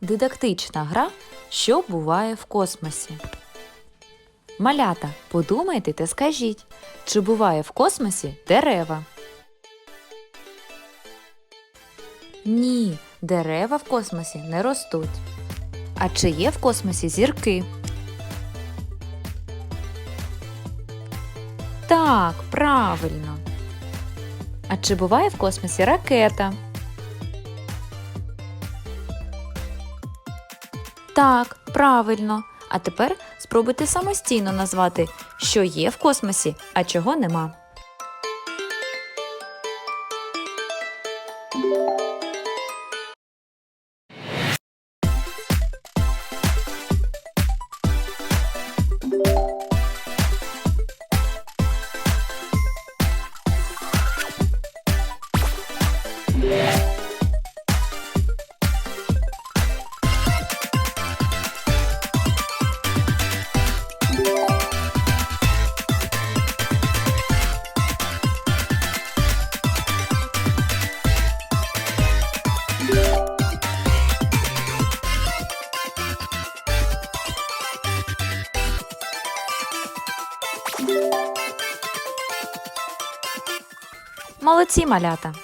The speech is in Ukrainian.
Дидактична гра, що буває в космосі. Малята, подумайте та скажіть, чи буває в космосі дерева? Ні, дерева в космосі не ростуть. А чи є в космосі зірки? Так, правильно. А чи буває в космосі ракета? Так, правильно. А тепер спробуйте самостійно назвати, що є в космосі, а чого нема. Молодці малята!